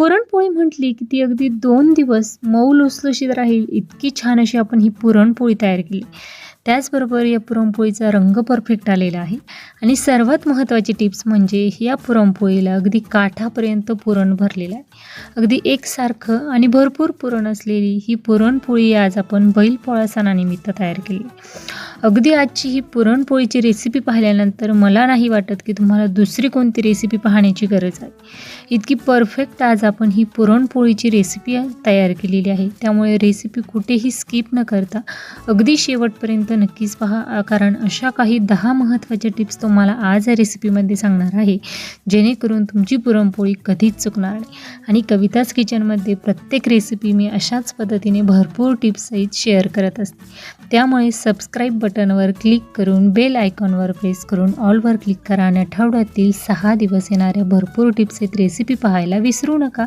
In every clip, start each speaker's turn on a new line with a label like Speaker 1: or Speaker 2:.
Speaker 1: पुरणपोळी म्हटली की ती अगदी दोन दिवस मऊ लुसलुशीत राहील. इतकी छान अशी आपण ही पुरणपोळी तयार केली. त्याचबरोबर या पुरणपोळीचा रंग परफेक्ट आलेला आहे. आणि सर्वात महत्त्वाची टिप्स म्हणजे या पुरणपोळीला अगदी काठापर्यंत पुरण भरलेलं आहे. अगदी एकसारखं आणि भरपूर पुरण असलेली ही पुरणपोळी आज आपण बैलपोळा सणानिमित्त तयार केली. अगदी आजची ही पुरणपोळीची रेसिपी पाहिल्यानंतर मला नाही वाटत की तुम्हाला दुसरी कोणती रेसिपी पाहण्याची गरज आहे. इतकी परफेक्ट आज आपण ही पुरणपोळीची रेसिपी तयार केलेली आहे. त्यामुळे रेसिपी कुठेही स्किप न करता अगदी शेवटपर्यंत नक्कीच पहा. कारण अशा काही दहा महत्त्वाच्या टिप्स तुम्हाला आज या रेसिपीमध्ये सांगणार आहे जेणेकरून तुमची पुरणपोळी कधीच चुकणार नाही. आणि कविताच किचनमध्ये प्रत्येक रेसिपी मी अशाच पद्धतीने भरपूर टिप्ससहित शेअर करत असते. त्यामुळे सबस्क्राईब बटनवर क्लिक करून बेल आयकॉनवर प्रेस करून ऑलवर क्लिक करा. आणि आठवड्यातील सहा दिवस येणाऱ्या भरपूर टिप्स आहेत रेसिपी पाहायला विसरू नका.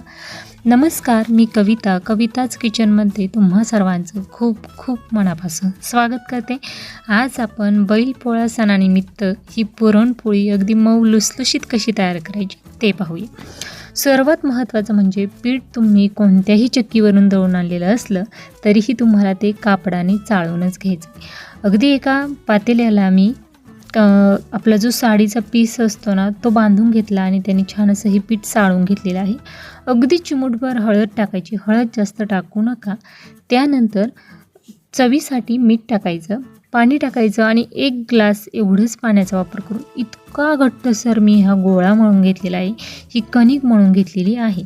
Speaker 1: नमस्कार मी कविता. कविताच किचनमध्ये तुम्हा सर्वांचं खूप खूप मनापासून स्वागत करते. आज आपण बैलपोळा सणानिमित्त ही पुरणपोळी अगदी मऊ लुसलुशीत कशी तयार करायची ते पाहूया. सर्वात महत्त्वाचं म्हणजे पीठ तुम्ही कोणत्याही चक्कीवरून दळून आणलेलं असलं तरीही तुम्हाला ते कापडाने चाळूनच घ्यायचं अगदी एका पातेल्याला मी आपला जो साडीचा पीस असतो ना तो बांधून घेतला आणि त्याने छान असं हे पीठ साळून घेतलेलं आहे. अगदी चिमूटभर हळद टाकायची. हळद जास्त टाकू नका. त्यानंतर चवीसाठी मीठ टाकायचं पाणी टाकायचं आणि एक ग्लास एवढंच पाण्याचा वापर करून इतका घट्टसर मी हा गोळा म्हणून घेतलेला आहे ही कणिक म्हणून घेतलेली आहे.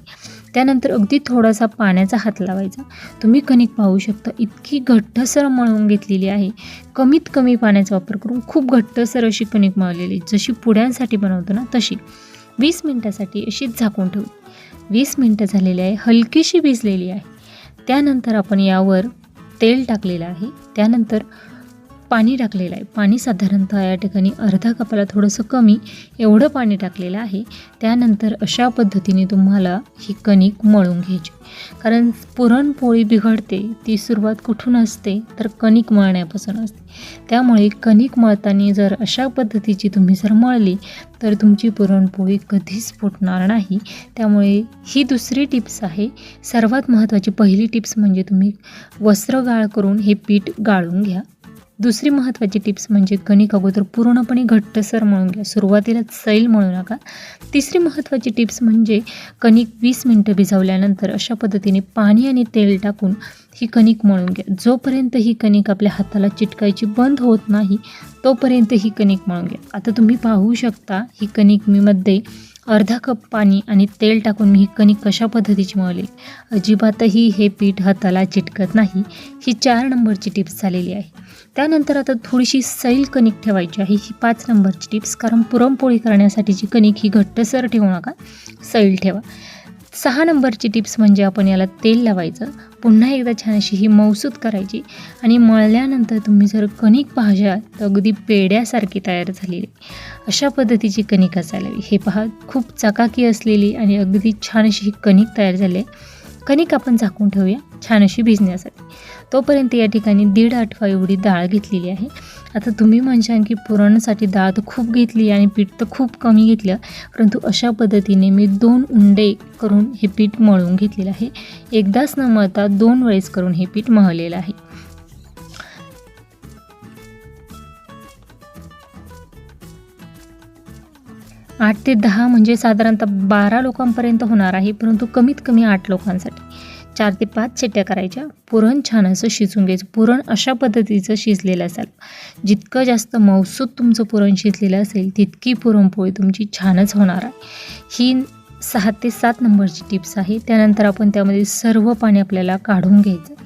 Speaker 1: त्यानंतर अगदी थोडासा पाण्याचा हात लावायचा. तुम्ही कणिक पाहू शकता इतकी घट्टसर मळून घेतलेली आहे. कमीत कमी पाण्याचा वापर करून खूप घट्टसर अशी कणिक मळलेली जशी पुड्यांसाठी बनवतो ना तशी. वीस मिनटासाठी अशीच झाकून ठेवू. वीस मिनटं झालेली आहे हलकीशी भिजलेली आहे. त्यानंतर आपण यावर तेल टाकलेलं आहे. त्यानंतर पाणी टाकलेलं आहे. पाणी साधारणतः या ठिकाणी अर्धा कपाला थोडंसं कमी एवढं पाणी टाकलेलं आहे. त्यानंतर अशा पद्धतीने तुम्हाला ही कणिक मळून घ्यायची. कारण पुरणपोळी बिघडते ती सुरुवात कुठून असते? तर कणिक मळण्यापासून असते. त्यामुळे कणिक मळताना जर अशा पद्धतीची तुम्ही जर मळली तर तुमची पुरणपोळी कधीच फुटणार नाही. त्यामुळे ही दुसरी टिप्स आहे. सर्वात महत्त्वाची पहिली टिप्स म्हणजे तुम्ही वस्त्र गाळ करून हे पीठ गाळून घ्या. दुसरी महत्त्वाची टिप्स म्हणजे कणिक अगोदर पूर्णपणे घट्टसर मळून घ्या. सुरुवातीला सैल मळू नका. तिसरी महत्त्वाची टिप्स म्हणजे कणिक वीस मिनटं भिजवल्यानंतर अशा पद्धतीने पाणी आणि तेल टाकून ही कणिक मळून घ्या. जोपर्यंत ही कणिक आपल्या हाताला चिटकायची बंद होत नाही तोपर्यंत ही कणिक मळून घ्या. आता तुम्ही पाहू शकता ही कणिक मी मध्ये अर्धा कप पाणी आणि तेल टाकून मी ही कणिक कशा पद्धतीची मळली? अजिबातही हे पीठ हाताला चिटकत नाही ही चार नंबरची टिप्स झालेली आहे. त्यानंतर आता थोडीशी सैल कणिक ठेवायची आहे. ही पाच नंबरची टिप्स कारण पुरणपोळी करण्यासाठीची कणिक ही घट्टसर ठेवू नका सैल ठेवा. सहा नंबरची टिप्स म्हणजे आपण याला तेल लावायचं. पुन्हा एकदा छान अशी ही मौसूद करायची आणि मळल्यानंतर तुम्ही जर कणिक पाहाल तर अगदी पेड्यासारखी तयार झालेली. अशा पद्धतीची कणिक असायला हवी. हे पहा खूप चकाकी असलेली आणि अगदी छान अशी ही कणिक तयार झाली आहे. कणिक आपण झाकून ठेवूया छान अशी भिजण्यासाठी. तोपर्यंत या ठिकाणी दीड आठवा एवढी डाळ घेतलेली आहे. आता तुम्ही म्हणशाल की पुरणासाठी डाळ तर खूप घेतली आणि पीठ तर खूप कमी घेतलं परंतु अशा पद्धतीने मी दोन उंडे करून हे पीठ मळून घेतलेलं आहे. एकदाच न मळता दोन वेळेस करून हे पीठ मळलेलं आहे. आठ ते दहा म्हणजे साधारणतः बारा लोकांपर्यंत होणार आहे परंतु कमीत कमी आठ लोकांसाठी. चार ते पाच शिट्ट्या करायच्या. पुरण छान असं शिजून घ्यायचं. पुरण अशा पद्धतीचं शिजलेलं असेल. जितकं जास्त मौसूद तुमचं पुरण शिजलेलं असेल तितकी पुरणपोळी तुमची छानच होणार आहे. ही सहा ते सात नंबरची टिप्स आहे. त्यानंतर आपण त्यामध्ये सर्व पाणी आपल्याला काढून घ्यायचं आहे.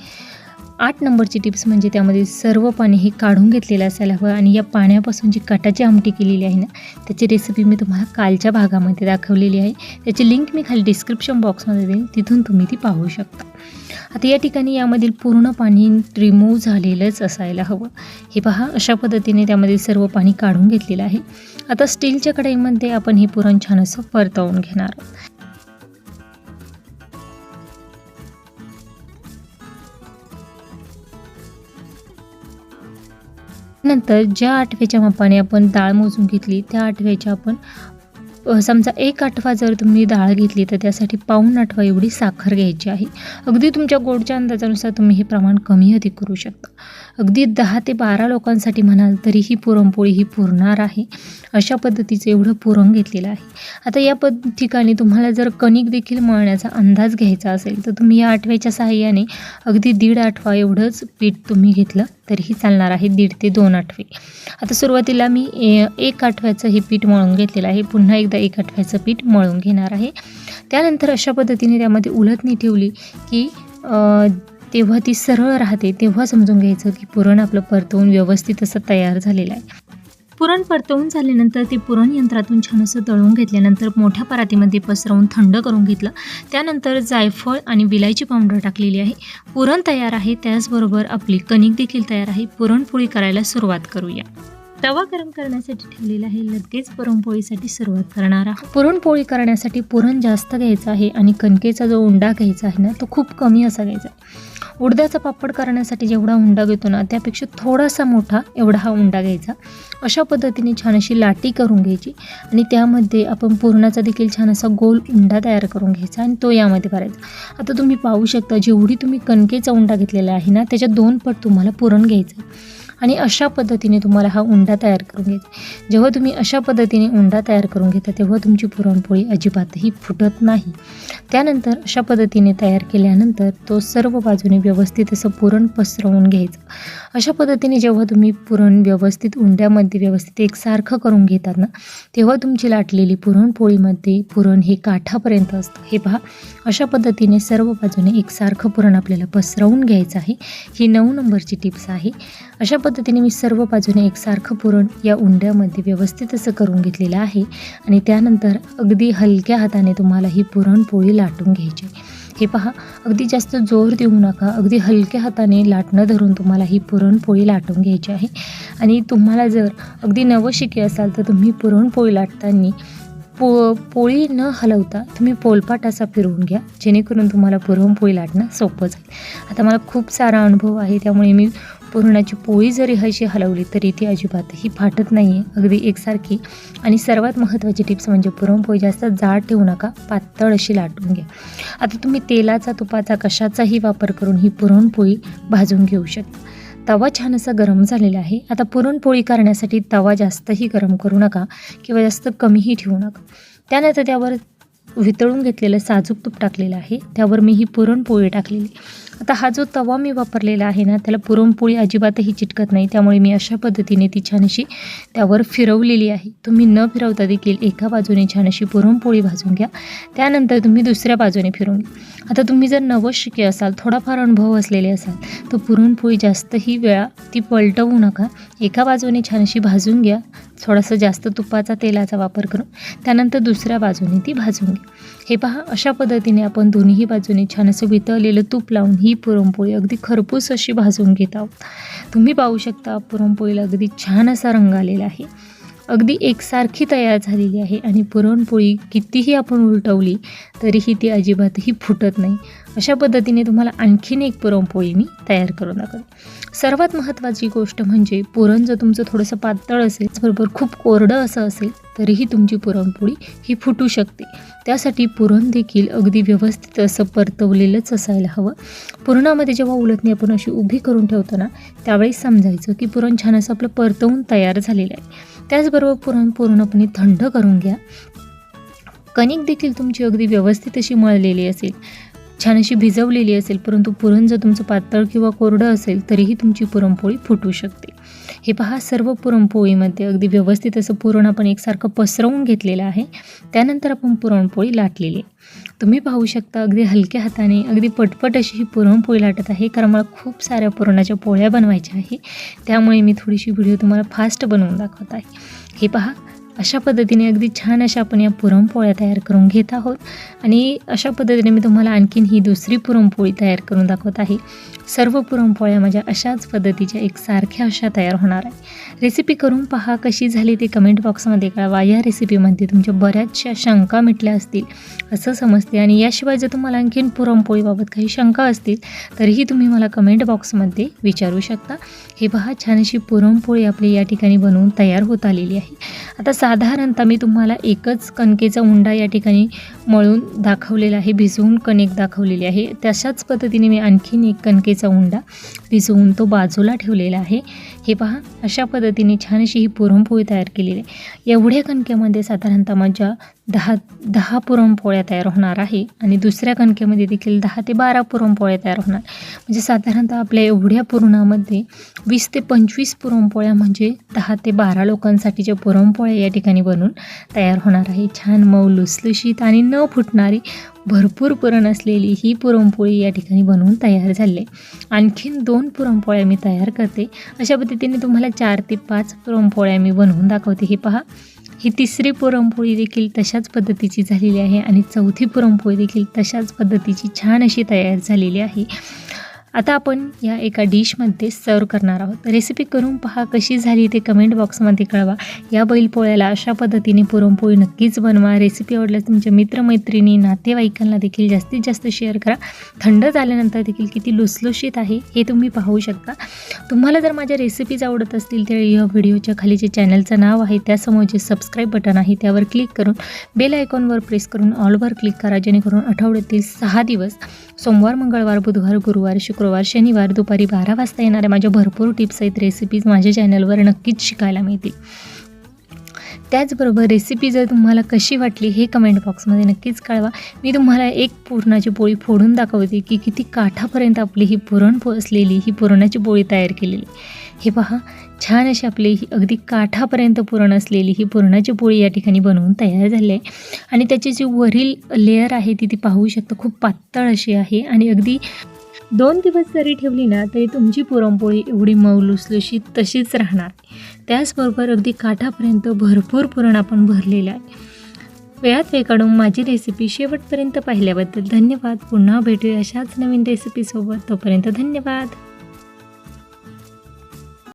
Speaker 1: आठ नंबरची टिप्स म्हणजे त्यामध्ये सर्व पाणी हे काढून घेतलेलं असायला हवं आणि या पाण्यापासून जी कटाची आमटी केलेली आहे ना त्याची रेसिपी मी तुम्हाला कालच्या भागामध्ये दाखवलेली आहे. त्याची लिंक मी खाली डिस्क्रिप्शन बॉक्समध्ये देईन तिथून तुम्ही ती पाहू शकता. आता या ठिकाणी यामधील पूर्ण पाणी रिमूव्ह झालेलंच असायला हवं. हे पहा अशा पद्धतीने त्यामध्ये सर्व पाणी काढून घेतलेलं आहे. आता स्टीलच्या कढईमध्ये आपण हे पुरण छान असं परतवून घेणार. नंतर ज्या आठव्याच्या मापाने आपण डाळ मोजून घेतली त्या आठव्याच्या आपण समजा एक आठवा जर तुम्ही डाळ घेतली तर त्यासाठी पाऊण आठवा एवढी साखर घ्यायची आहे. अगदी तुमच्या गोडच्या अंदाजानुसार तुम्ही हे प्रमाण कमी अधिक करू शकता. अगदी दहा ते बारा लोकांसाठी म्हणाल तरी ही पुरणपोळी ही पुरणार आहे. अशा पद्धतीचं एवढं पुरण घेतलेलं आहे. आता या पद ठिकाणी तुम्हाला जर कणिक देखील मळण्याचा अंदाज घ्यायचा असेल तर तुम्ही या आठव्याच्या सहाय्याने अगदी दीड आठवा एवढंच पीठ तुम्ही घेतलं. तरीही चालणार आहे दीड ते दोन आठवे. आता सुरुवातीला मी ए- एक आठव्याचं हे पीठ मळून घेतलेलं आहे. पुन्हा एकदा एक आठव्याचं पीठ मळून घेणार आहे. त्यानंतर अशा पद्धतीने त्यामध्ये उलटणी ठेवली की तेव्हा ती सरळ राहते. तेव्हा समजून घ्यायचं की पुरण आपलं परतवून व्यवस्थित असं तयार झालेलं आहे. पुरण परतवून झाल्यानंतर ते पुरण यंत्रातून छान असं तळून घेतल्यानंतर मोठ्या परातीमध्ये पसरवून थंड करून घेतलं. त्यानंतर जायफळ आणि विलायची पावडर टाकलेली आहे. पुरण तयार आहे त्याचबरोबर आपली कणिक देखील तयार आहे. पुरणपोळी करायला सुरुवात करूया. तवा गरम करण्यासाठी ठेवलेला आहे. लगेच पुरणपोळीसाठी सुरुवात करणार आहोत. पुरणपोळी करण्यासाठी पुरण जास्त घ्यायचं आहे आणि कणकेचा जो उंडा घ्यायचा आहे ना तो खूप कमी असा घ्यायचा उडद्याचा पापड करण्यासाठी जेवढा उंडा घेतो ना त्यापेक्षा थोडासा मोठा एवढा हा उंडा घ्यायचा. अशा पद्धतीने छान अशी लाटी करून घ्यायची आणि त्यामध्ये आपण पुरणाचा देखील छान असा गोल उंडा तयार करून घ्यायचा आणि तो यामध्ये भरायचा. आता तुम्ही पाहू शकता जेवढी तुम्ही कणकेचा उंडा घेतलेला आहे ना त्याच्या दोन पट तुम्हाला पुरण घ्यायचं आहे. आणि अशा पद्धतीने तुम्हाला हा उंडा तयार करून घ्यायचा जेव्हा तुम्ही अशा पद्धतीने उंडा तयार करून घेता तेव्हा तुमची पुरणपोळी अजिबातही फुटत नाही. त्यानंतर अशा पद्धतीने तयार केल्यानंतर तो सर्व बाजूने व्यवस्थित असं पुरण पसरवून घ्यायचं. अशा पद्धतीने जेव्हा तुम्ही पुरण व्यवस्थित उंड्यामध्ये व्यवस्थित एकसारखं करून घेतात ना तेव्हा तुमची लाटलेली पुरणपोळीमध्ये पुरण हे काठापर्यंत असतं. हे पहा अशा पद्धतीने सर्व बाजूने एकसारखं पुरण आपल्याला पसरवून घ्यायचं आहे. ही नऊ नंबरची टिप्स आहे. अशा पद्धतीने मी सर्व बाजूने एकसारखं पुरण या उंड्यामध्ये व्यवस्थित असं करून घेतलेलं आहे आणि त्यानंतर अगदी हलक्या हाताने तुम्हाला ही पुरणपोळी लाटून घ्यायची. आहे. हे पहा अगदी जास्त जोर देऊ नका. अगदी हलक्या हाताने लाटणं धरून तुम्हाला ही पुरणपोळी लाटून घ्यायची आहे. आणि तुम्हाला जर अगदी नवशिके असाल तर तुम्ही पुरणपोळी लाटताना पो पोळी न हलवता तुम्ही पोलपाट असा फिरवून घ्या जेणेकरून तुम्हाला पुरणपोळी लाटणं सोपं जाईल. आता मला खूप सारा अनुभव आहे त्यामुळे मी पुरणाची पोळी जरी अशी हलवली तरी ती अजिबातही फाटत नाही आहे अगदी एकसारखी. आणि सर्वात महत्त्वाची टिप्स म्हणजे पुरणपोळी जास्त जाड ठेवू नका पातळ अशी लाटून घ्या. आता तुम्ही तेलाचा तुपाचा कशाचाही वापर करून ही पुरणपोळी भाजून घेऊ शकता. तवा छान असा गरम झालेला आहे. आता पुरणपोळी करण्यासाठी तवा जास्तही गरम करू नका किंवा जास्त कमीही ठेवू नका. त्यानंतर त्यावर वितळून घेतलेलं साजूक तूप टाकलेलं आहे. त्यावर मी ही पुरणपोळी टाकलेली. आता हा जो तवा मी वापरलेला आहे ना त्याला पुरणपोळी अजिबातही चिटकत नाही. त्यामुळे मी अशा पद्धतीने ती छानशी त्यावर फिरवलेली आहे. तुम्ही न फिरवता देखील एका बाजूने छान अशी पुरणपोळी भाजून घ्या. त्यानंतर तुम्ही दुसऱ्या बाजूने फिरवून घ्या. आता तुम्ही जर नवशिके असाल थोडाफार अनुभव असलेले असाल तर पुरणपोळी जास्तही वेळा ती पलटवू नका. एका बाजूने छानशी भाजून घ्या. थोडंसं जास्त तुपाचा तेलाचा वापर करून त्यानंतर दुसऱ्या बाजूने ती भाजून घे. हे पहा अशा पद्धतीने आपण दोन्ही बाजूने छान असं वितळलेलं तूप लावून ही पुरणपोळी अगदी खरपूस अशी भाजून घेत आहोत. तुम्ही पाहू शकता पुरणपोळीला अगदी छान असा रंग आलेला आहे. अगदी एकसारखी तयार झालेली आहे आणि पुरणपोळी कितीही आपण उलटवली तरीही ती अजिबातही फुटत नाही. अशा पद्धतीने तुम्हाला आणखीन एक पुरणपोळी मी तयार करून दाखवते. सर्वात महत्त्वाची गोष्ट म्हणजे पुरण जर तुमचं थोडंसं पातळ असेल बरोबर खूप कोरडं असं असेल तरीही तुमची पुरणपोळी ही फुटू शकते. त्यासाठी पुरण देखील अगदी व्यवस्थित असं परतवलेलंच असायला हवं. पुरणामध्ये जेव्हा उलटणी आपण अशी उभी करून ठेवतो ना त्यावेळी समजायचं की पुरण छान असं आपलं परतवून तयार झालेलं आहे. त्याचबरोबर पुरण पूर्णपणे थंड करून घ्या. कणिक देखील तुमची अगदी व्यवस्थित अशी मळलेली असेल. छान अशी भिजवलेली असेल परंतु पुरण जर तुमचं पातळ किंवा कोरडं असेल तरीही तुमची पुरणपोळी फुटू शकते. हे पहा सर्व पुरणपोळीमध्ये अगदी व्यवस्थित असं पुरण आपण एकसारखं पसरवून घेतलेलं आहे. त्यानंतर आपण पुरणपोळी लाटलेली आहे. तुम्ही पाहू शकता अगदी हलक्या हाताने अगदी पटपट अशी ही पुरणपोळी लाटत आहे कारण मला खूप साऱ्या पुरणाच्या पोळ्या बनवायच्या आहे. त्यामुळे मी थोडीशी व्हिडिओ तुम्हाला फास्ट बनवून दाखवत आहे. हे पहा अशा पद्धतीने अगदी छान अशा आपण या पुरणपोळ्या तयार करून घेत आहोत. आणि अशा पद्धतीने मी तुम्हाला आणखीन ही दुसरी पुरणपोळी तयार करून दाखवत आहे. सर्व पुरणपोळ्या माझ्या अशाच पद्धतीच्या एक सारख्या अशा तयार होणार आहे. रेसिपी करून पहा कशी झाली ते कमेंट बॉक्समध्ये कळवा. या रेसिपीमध्ये तुमच्या बऱ्याचशा शंका मिटल्या असतील असं समजते. आणि याशिवाय जर तुम्हाला आणखीन पुरणपोळीबाबत काही शंका असतील तरीही तुम्ही मला कमेंट बॉक्समध्ये विचारू शकता. हे पहा छान अशी पुरणपोळी आपली या ठिकाणी बनवून तयार होत आलेली आहे. आता साधारणतः मी तुम्हाला एकच कणकेचा उंडा या ठिकाणी मळून दाखवलेला आहे भिजवून कणिक दाखवलेली आहे. तशाच पद्धतीने मी आणखीन एक कणकेचा उंडा. भिजवून तो बाजूला ठेवलेला आहे. हे पहा अशा पद्धतीने छान अशी ही पुरणपोळी तयार केलेली आहे. एवढ्या कणकेमध्ये साधारणतः माझ्या दहा दहा पुरणपोळ्या तयार होणार आहे आणि दुसऱ्या कणकेमध्ये देखील दहा ते बारा पुरणपोळ्या तयार होणार. म्हणजे साधारणतः आपल्या एवढ्या पुरणामध्ये वीस ते पंचवीस पुरणपोळ्या म्हणजे दहा ते बारा लोकांसाठीच्या पुरणपोळ्या या ठिकाणी बनून तयार होणार आहे. छान मऊ लुसलुशीत आणि न फुटणारी भरपूर पुरण असलेली ही पुरणपोळी या ठिकाणी बनवून तयार झाली आहे. आणखीन दोन पुरणपोळ्या मी तयार करते. अशा पद्धतीने तुम्हाला चार ते पाच पुरणपोळ्या मी बनवून दाखवते. हे पहा ही तिसरी पुरणपोळी देखील तशाच पद्धतीची झालेली आहे आणि चौथी पुरणपोळी देखील तशाच पद्धतीची छान अशी तयार झालेली आहे. आता आपण या एका डिशमध्ये सर्व करणार आहोत. रेसिपी करून पहा कशी झाली ते कमेंट बॉक्समध्ये कळवा. या बैलपोळ्याला अशा पद्धतीने पुरणपोळी नक्कीच बनवा. रेसिपी आवडल्यास तुमच्या मित्रमैत्रिणी नातेवाईकांना देखील जास्तीत जास्त शेअर करा. थंड झाल्यानंतर देखील किती लुसलुशीत आहे हे तुम्ही पाहू शकता. तुम्हाला जर माझ्या रेसिपीज आवडत असतील तर या व्हिडिओच्या खाली जे चॅनलचं नाव आहे त्यासमोर जे सबस्क्राईब बटन आहे त्यावर क्लिक करून बेल आयकॉनवर प्रेस करून ऑलवर क्लिक करा जेणेकरून आठवड्यातील सहा दिवस सोमवार मंगळवार बुधवार गुरुवार शुक्रवार शुक्रवार शनिवार दुपारी बारा वाजता येणाऱ्या माझ्या भरपूर टिप्स आहेत रेसिपीज माझ्या चॅनलवर नक्कीच शिकायला मिळतील. त्याचबरोबर रेसिपी जर तुम्हाला कशी वाटली हे कमेंट बॉक्समध्ये नक्कीच कळवा. मी तुम्हाला एक पुरणाची पोळी फोडून दाखवते की किती काठापर्यंत आपली ही पुरण पो असलेली ही पुरणाची पोळी तयार केलेली. हे पहा छान अशी आपली ही अगदी काठापर्यंत पुरण असलेली ही पुरणाची पोळी या ठिकाणी बनवून तयार झाली आहे. आणि त्याची जी वरील लेअर आहे ती ती पाहू शकता खूप पातळ अशी आहे आणि अगदी दोन दिवस जरी ठेवली ना तरी तुमची पुरणपोळी एवढी मऊ लुसलुशीत तशीच राहणार. त्याचबरोबर अगदी काठापर्यंत भरपूर पुरण आपण भरलेलं आहे. वेळात वेळ काढून माझी रेसिपी शेवटपर्यंत पाहिल्याबद्दल धन्यवाद. पुन्हा भेटूया अशाच नवीन रेसिपीसोबत तोपर्यंत धन्यवाद.